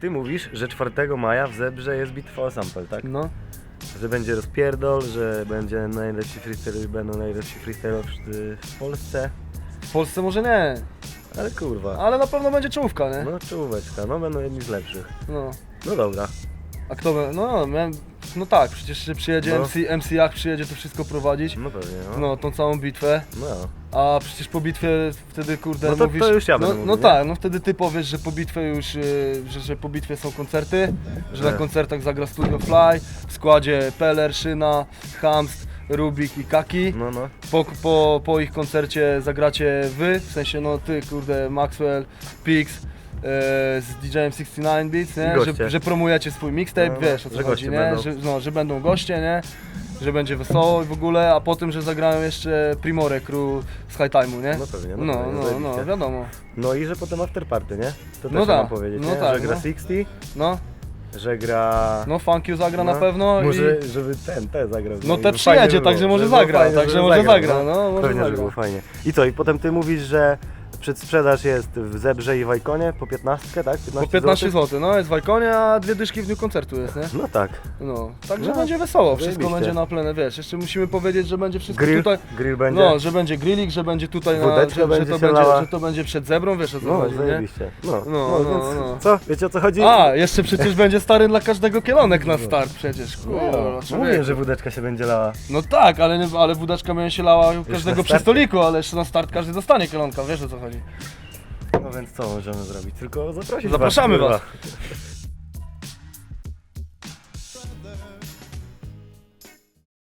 ty mówisz, że 4 maja w Zebrze jest bitwa o sample, tak? No. Że będzie rozpierdol, że będzie najlepsi freestyle, będą najlepsi freestyle'owcy w Polsce. W Polsce może nie, Ale kurwa, ale na pewno będzie czołówka, nie? no czołóweczka, no będą jedni z lepszych. No. No dobra. A kto by, no, miałem, no tak, przecież przyjedzie No. MC, MC Jak przyjedzie to wszystko prowadzić. No pewnie, no. No, tą całą bitwę. No. A przecież po bitwie wtedy kurde No to- mówisz. to już ja no, będę no mówił, nie? tak, no wtedy ty powiesz, że po bitwie już, y, że, że po bitwie są koncerty, że na koncertach zagra Studio Fly, w składzie Peller, Szyna, Hamst, Rubik i Kaki. No, no. Po, po, po ich koncercie zagracie wy, w sensie no ty kurde Maxwell, Pix. E, Z DJ-em 69 Beats, nie? goście. Że, że promujecie swój mixtape, No, wiesz o co że chodzi, goście nie? będą. Że, no, że będą goście, nie? Że będzie wesoło i w ogóle, a potem, że zagrają jeszcze Primore Crew z High Time'u, nie? No pewnie, no no, pewnie, no, no, wiadomo. No i że potem after party, nie? To też No no tak, mam powiedzieć, no nie? tak, że gra no. 60, No, że gra... no Funk You zagra no, na pewno Może, i... żeby ten, te zagrał. No te przyjedzie, także może zagra, także może zagra, no, może Pewnie, że zagra. było fajnie. I co, i potem ty mówisz, że przedsprzedaż jest w Zebrze i w Ikonie po 15, tak? 15 Po 15 złotych? zł, no jest w a dwie dyszki w dniu koncertu jest, nie? No tak. No, także No, będzie wesoło, wszystko zajebiście. będzie na plenę, wiesz, jeszcze musimy powiedzieć, że będzie wszystko Grill, tutaj, grill będzie. no, że będzie grillik, że będzie tutaj, na, Wódeczka że, że, będzie to się będzie, lała. że to będzie przed zebrą, wiesz o co No, chodzi, nie? zajebiście. No, No, no, no, więc no. co? Wiecie o co chodzi? A, jeszcze przecież będzie stary dla każdego kielonek na start przecież, kurwa, no, mówię, że wódeczka się będzie lała. No tak, ale, nie, ale wódeczka będzie się lała u każdego przy stoliku, ale jeszcze na start każdy dostanie kielonka, wiesz o co chodzi chodzi. No więc co możemy zrobić? Tylko zaprosić Zapraszamy was. was.